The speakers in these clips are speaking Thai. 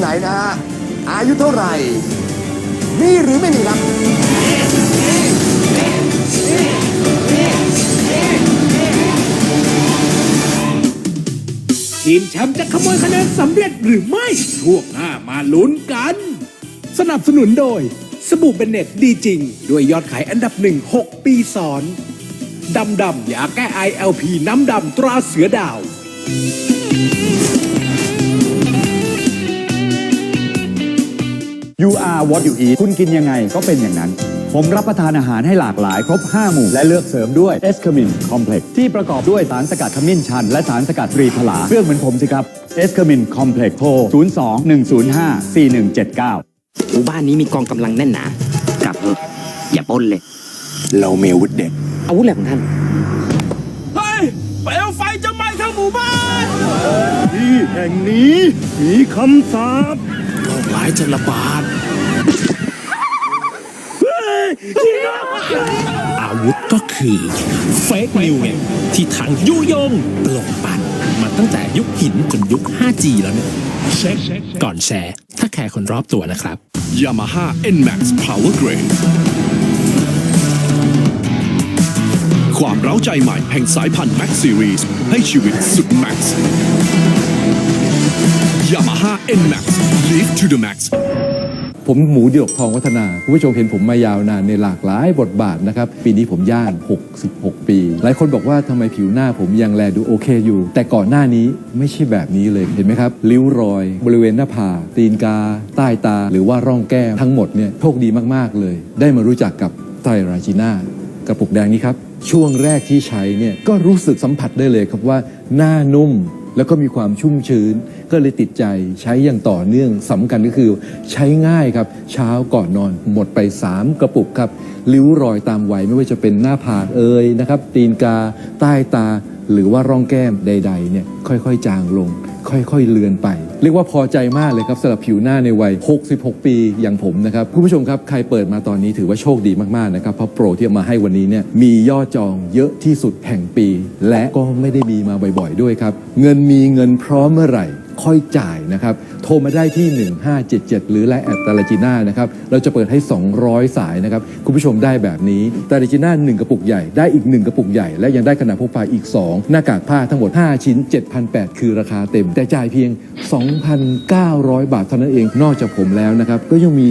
ไหนนะฮะอายุเท่าไหร่ มีหรือไม่มีครับทีมแชมป์จะขโมยคะแนนสำเร็จหรือไม่ช่วงหน้ามาลุ้นกัน สนับสนุนโดย สบู่เบนเน็ตดีจริง ด้วยยอดขายอันดับหนึ่ง6ปีซ้อนดำดำยาแก้ไอ LP น้ำดำตราเสือดาว You are what you eat คุณกินยังไงก็เป็นอย่างนั้น ผมรับประทานอาหารให้หลากหลายครบ 5 หมู่ และเลือกเสริมด้วย e s c a m i n Complex ที่ประกอบด้วยสารสกัดขมิ้นชัน และสารสกัดตรีผลาเรื่องเหมือนผมสิครับ e s c a m i n Complex โทร 02 105 4179 หมู่บ้านนี้มีกองกำลังแน่นหนากลับเถอะอย่าปล้นเลย เราเมวุธเด็ดอาวุธอะไรของท่านเฮ้ยเปลวไฟจะไหม้ทั้งหมู่บ้านที่แห่งนี้มีคำสาปโรคร้าย จะระบาดอาวุธก็คือเฟกนิวไงที่ทางยุยงปลงปั่นมาตั้งแต่ยุคหินจนยุค 5G แล้วเนี่ยเช็คก่อนแชร์ ถ้าแคร์คนรอบตัวนะครับ Yamaha NMAX Power Grade ความเร้าใจใหม่แห่งสายพันธุ์ Max Series ให้ชีวิตสุด Max Yamaha NMAX Live to the Max ผมหมูเดียวทองวัฒนา คุณผู้ชมเห็นผมมายาวนานในหลากหลายบทบาทนะครับ ปีนี้ผมย่าง 66 ปี หลายคนบอกว่าทำไมผิวหน้าผมยังแลดูโอเคอยู่ แต่ก่อนหน้านี้ไม่ใช่แบบนี้เลยเห็นไหมครับ ริ้วรอย บริเวณหน้าผากตีนกา ใต้ตา หรือว่าร่องแก้มทั้งหมดเนี่ยโชคดีมากๆเลย ได้มารู้จักกับไตรราจิน่ากระปุกแดงนี้ครับ ช่วงแรกที่ใช้เนี่ยก็รู้สึกสัมผัสได้เลยครับว่าหน้านุ่มแล้วก็มีความชุ่มชื้น ก็เลยติดใจใช้อย่างต่อเนื่องสำคัญก็คือใช้ง่ายครับ เช้าก่อนนอนหมดไป 3 กระปุกครับริ้วรอยตามวัยไม่ว่าจะเป็นหน้าผากเอ่ยนะครับตีนกา ใต้ตา หรือว่าร่องแก้มใด ๆ เนี่ยค่อยๆ จางลง ค่อยๆ เลือนไป เรียกว่าพอใจมากเลยครับสำหรับผิวหน้าในวัย 66 ปีอย่างผมนะครับคุณผู้ชมครับใครเปิดมาตอนนี้ถือว่าโชคดีมากๆนะครับเพราะโปรที่เอามาให้วันนี้เนี่ยมียอดจองเยอะที่สุดแห่งปี และก็ไม่ได้มีมาบ่อย ๆ ด้วยครับ เงินมีเงินพร้อมเมื่อไหร่ ค่อยจ่ายนะครับ โทรมาได้ที่ 1577 หรือไลน์แอดตาลาจิน่านะครับ เราจะเปิดให้ 200 สายนะครับ คุณผู้ชมได้แบบนี้ตาลาจิน่า1 กระปุกใหญ่ ได้อีก 1 กระปุกใหญ่ และยังได้ขนาดพกพาอีก 2 หน้ากากผ้าทั้งหมด 5 ชิ้น 7,800 คือราคาเต็ม แต่จ่ายเพียง 2,900 บาทเท่านั้นเอง นอกจากผมแล้วนะครับ ก็ยังมี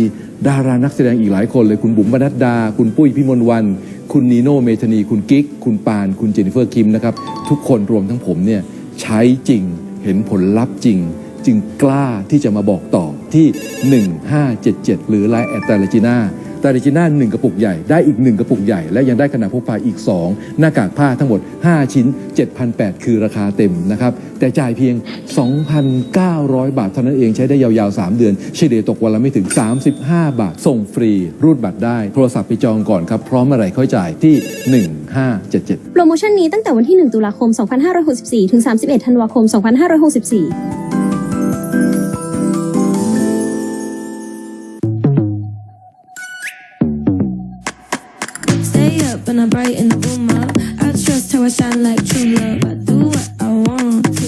ดารานักแสดงอีกหลายคนเลยคุณบุ๋มบรรณดดาคุณปุ้ยพิมลวัน คุณนีโน่เมธนี คุณกิ๊ก คุณปาน คุณเจนนิเฟอร์คิมนะครับ ทุกคนรวมทั้งผมเนี่ยใช้จริง เห็นผลลัพธ์จริง จึงกล้าที่จะมาบอกต่อที่ 1577 หรือไลน์แอดตาลจีน่าาลจิน่า1กระปุกใหญ่ได้อีก 1 กระปุกใหญ่ และยังได้ขนาดพกพาอีก 2 หน้ากากผ้าทั้งหมด 5 ชิ้น 7,800 คือราคาเต็มนะครับ แต่จ่ายเพียง 2,900 บาทเท่านั้นเองใช้ได้ยาวๆ 3 เดือน เฉลี่ยตกวันละไม่ถึง 35 บาท ส่งฟรี รูดบัตรได้ โทรศัพท์ไปจองก่อนครับ พร้อมเมื่อไรค่อยจ่ายที่ 1577 โปรโมชั่นนี้ตั้งแต่วันที่ 1 ตุลาคม 2564 ถึง 31 ธันวาคม 2564 up and I brighten the room up. I trust how I shine like true love. I do what I want to.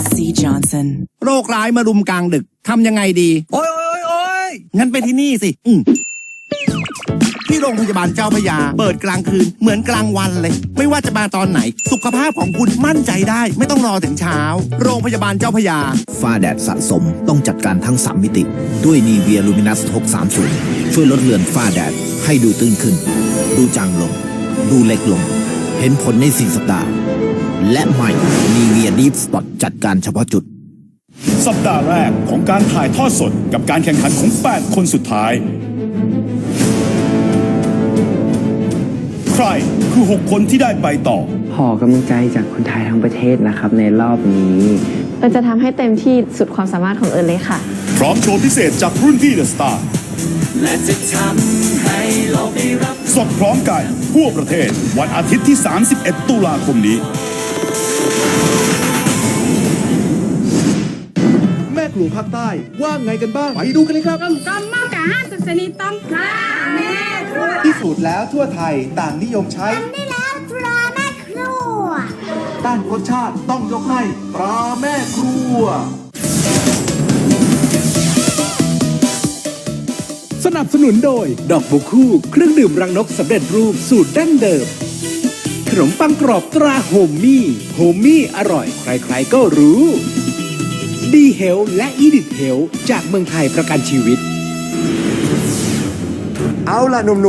SC Johnson โรคร้ายมารุมกลางดึกทำยังไงดี โอ้ยโอ้ยโอ้ยงั้นไปที่นี่สิ อืม ที่โรงพยาบาลเจ้าพระยา เปิดกลางคืนเหมือนกลางวันเลย ไม่ว่าจะมาตอนไหน สุขภาพของคุณมั่นใจได้ ไม่ต้องรอถึงเช้า โรงพยาบาลเจ้าพระยาฝ้าแดดสะสมต้องจัดการทั้ง 3 มิติ ด้วยนีเวียลูมินัส 630 ช่วยลดเลือนฝ้าแดด ให้ดูตื้นขึ้น ดูจางลง ดูเล็กลง เห็นผลใน 4 สัปดาห์ และใหม่นีเวียดีฟสปอตจัดการเฉพาะจุดสัปดาห์แรกของการถ่ายทอดสดกับการแข่งขันของ 8 คนสุดท้าย 6 คนที่ได้ไปต่อ ขอกำลังใจจากคนไทยทั้งประเทศนะครับในรอบนี้เราจะทำให้เต็มที่สุดความสามารถของเอิญเลยค่ะ พร้อมโชว์พิเศษจากรุ่นพี่เดอะสตาร์สดพร้อมกันทั่วประเทศ วันอาทิตย์ที่ 31 ตุลาคมนี้ แม่ครัวภาคใต้ ว่าไงกันบ้าง ไปดูกันเลยครับกำกำมากกะห้าสิบชนิดต้องค่ะแม่ ครัวที่สุดแล้วทั่วไทยต่างนิยมใช้ได้แล้วครัวแม่ครัว ด้านรสชาติต้องยกให้ตราแม่ครัว สนับสนุนโดย ดอกบุคู่ เครื่องดื่มรังนกสำเร็จรูปสูตรดั้งเดิม ขนมปังกรอบตราโฮมมี่โฮมมี่อร่อย ใครๆก็รู้ ดีเฮลและอีดิทเฮลจากเมืองไทยประกันชีวิต เอาล่ะหนุ่มๆ